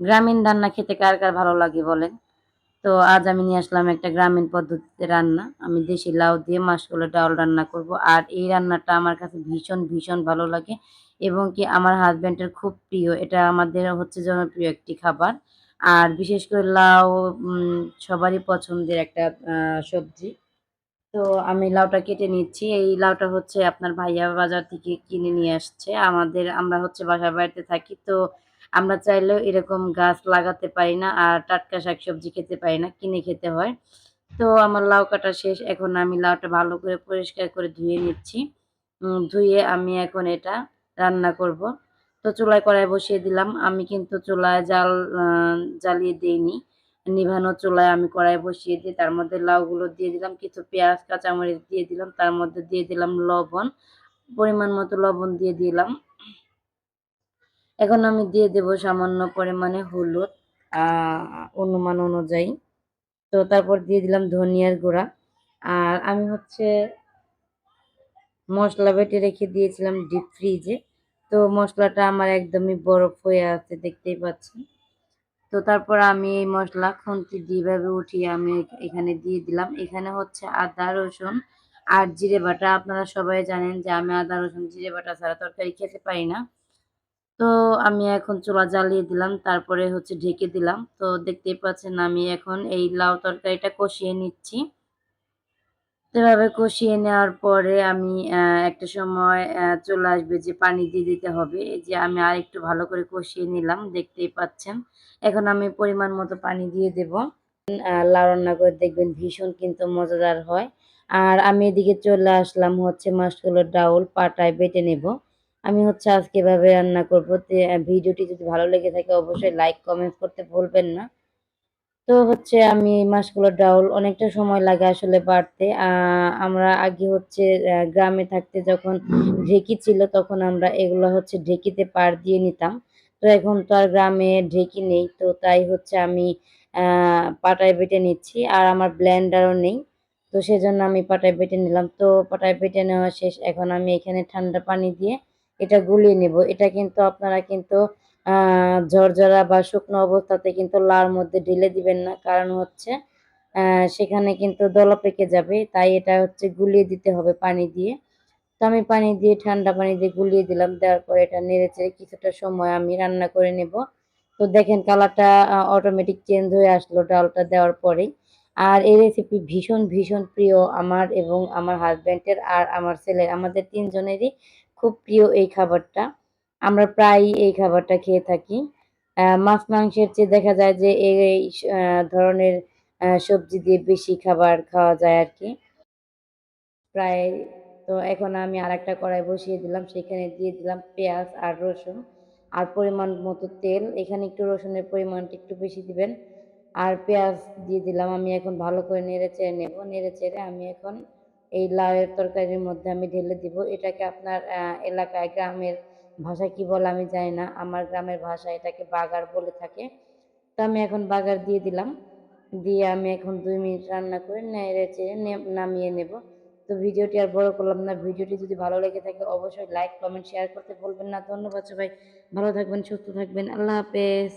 গ্রামীণ রান্না খেতে কার কার ভালো লাগে বলেন? তো আজ আমি নিয়ে আসলাম একটা গ্রামীণ পদ্ধতিতে রান্না। আমি দেশি লাউ দিয়ে মাসকলাই ডাউল রান্না করব। আর এই রান্নাটা আমার কাছে ভীষণ ভীষণ ভালো লাগে এবং কি আমার হাজব্যান্ডের খুব প্রিয়। এটা আমাদের হচ্ছে জনপ্রিয় একটি খাবার। আর বিশেষ করে লাউ সবারই পছন্দের একটা সবজি। তো আমি লাউটা কেটে নিচ্ছি। এই লাউটা হচ্ছে আপনার ভাইয়া বাজার থেকে কিনে নিয়ে আসছে। আমাদের, আমরা হচ্ছে বাসার বাড়িতে থাকি, তো আমরা চাইলেও এরকম গাছ লাগাতে পারি না আর টাটকা শাকসবজি খেতে পারি না, কিনে খেতে হয়। তো আমার লাউ কাটা শেষ, এখন আমি লাউটা ভালো করে পরিষ্কার করে ধুয়ে নিচ্ছি। ধুয়ে আমি এখন এটা রান্না করব। তো চুলায় কড়াই বসিয়ে দিলাম। আমি কিন্তু চুলায় জাল জ্বালিয়ে দিইনি। নিভানো চুলায় আমি কড়াই বসিয়ে দিয়ে তার মধ্যে লাউগুলো দিয়ে দিলাম, কিছু পেঁয়াজ, কাঁচামরিচ দিয়ে দিলাম, তার মধ্যে দিয়ে দিলাম লবণ, পরিমাণ মতো লবণ দিয়ে দিলাম। এখন আমি দিয়ে দেব সামান্য পরিমাণে হলুদ অনুমান অনুযায়ী। তো তারপর দিয়ে দিলাম ধনিয়ার গুঁড়া। আর আমি হচ্ছে মশলা বেটে রেখে দিয়েছিলাম ডিপ ফ্রিজে। তো মশলাটা আমার একদমই বরফ হয়ে আছে, দেখতেই পাচ্ছেন। তো তারপর আমি এই মশলা খুন্তি দিয়েভাবে উঠিয়ে আমি এখানে দিয়ে দিলাম। এখানে হচ্ছে আদা, রসুন আর জিরে বাটা। আপনারা সবাই জানেন যে আমি আদা, রসুন, জিরে বাটা ছাড়া তরকারি খেতে পারি না। তো আমি এখন চুলা জ্বালিয়ে দিলাম, তারপরে হচ্ছে ঢেকে দিলাম। তো দেখতেই পাচ্ছেন আমি এখন এই লাউ তরকারিটা কষিয়ে নিচ্ছি। এভাবে কষিয়ে নেওয়ার পরে আমি একটা সময় চলে আসবে যে পানি দিয়ে দিতে হবে। যে আমি আর একটু ভালো করে কষিয়ে নিলাম, দেখতেই পাচ্ছেন। এখন আমি পরিমাণ মতো পানি দিয়ে দেব। লাউ রান্না করে দেখবেন ভীষণ কিন্তু মজাদার হয়। আর আমি এদিকে চলে আসলাম হচ্ছে মাছগুলোর ডাউল পাটায় বেটে নেব। আমি হচ্ছে আজকে এভাবে রান্না করব। ভিডিওটি যদি ভালো লেগে থাকে অবশ্যই লাইক কমেন্ট করতে ভুলবেন না। তো হচ্ছে আমি মাছগুলোর ডাউল অনেকটা সময় লাগে আসলে বাড়তে। আমরা আগে হচ্ছে গ্রামে থাকতে যখন ঢেকি ছিল তখন আমরা এগুলো হচ্ছে ঢেকিতে পার দিয়ে নিতাম। তো এখন তো আর গ্রামে ঢেকি নেই, তো তাই হচ্ছে আমি পাটায় বেটে নিচ্ছি। আর আমার ব্লেন্ডারও নেই, তো সেজন্য আমি পাটায় বেটে নিলাম। তো পাটায় বেটে নেওয়া শেষ। এখন আমি এখানে ঠান্ডা পানি দিয়ে এটা গুলিয়ে নেব। এটা কিন্তু আপনারা কিন্তু ঝরঝরা বা শুকনো অবস্থাতে কিন্তু লাউর মধ্যে ঢেলে দিবেন না। কারণ হচ্ছে সেখানে কিন্তু দলা পেকে যাবে। তাই এটা হচ্ছে গুলিয়ে দিতে হবে পানি দিয়ে। তো আমি পানি দিয়ে, ঠান্ডা পানি দিয়ে গুলিয়ে দিলাম। দেওয়ার পরে এটা নেড়েচেড়ে কিছুটা সময় আমি রান্না করে নেব। তো দেখেন কালারটা অটোমেটিক চেঞ্জ হয়ে আসলো ডালটা দেওয়ার পরেই। আর এই রেসিপি ভীষণ ভীষণ প্রিয় আমার এবং আমার হাজব্যান্ডের আর আমার ছেলের। আমাদের তিনজনেরই খুব প্রিয় এই খাবারটা। আমরা প্রায়ই এই খাবারটা খেয়ে থাকি। মাছ মাংসের চেয়ে দেখা যায় যে এই ধরনের সবজি দিয়ে বেশি খাবার খাওয়া যায় আর কি প্রায়, তো এখন আমি আর একটা কড়াই বসিয়ে দিলাম, সেখানে দিয়ে দিলাম পেঁয়াজ আর রসুন। আর পরিমাণ মতো তেল, এখানে একটু রসুনের পরিমাণটা একটু বেশি দিবেন। আর পেঁয়াজ দিয়ে দিলাম, আমি এখন ভালো করে নেড়ে চেড়ে নেব। নেড়ে চেড়ে আমি এখন এই লাউয়ের তরকারির মধ্যে আমি ঢেলে দিব। এটাকে আপনার এলাকায়, গ্রামের ভাষা কি বলে আমি জানি না। আমার গ্রামের ভাষা এটাকে বাগার বলে থাকে। তো আমি এখন বাগার দিয়ে দিলাম। দিয়ে আমি এখন দুই মিনিট রান্না করে নেড়ে চেড়ে নামিয়ে নেব। তো ভিডিওটি আর বড় করলাম না। ভিডিওটি যদি ভালো লেগে থাকে অবশ্যই লাইক কমেন্ট শেয়ার করতে বলবেন না। ধন্যবাদ সবাই। ভালো থাকবেন, সুস্থ থাকবেন। আল্লাহ হাফেজ।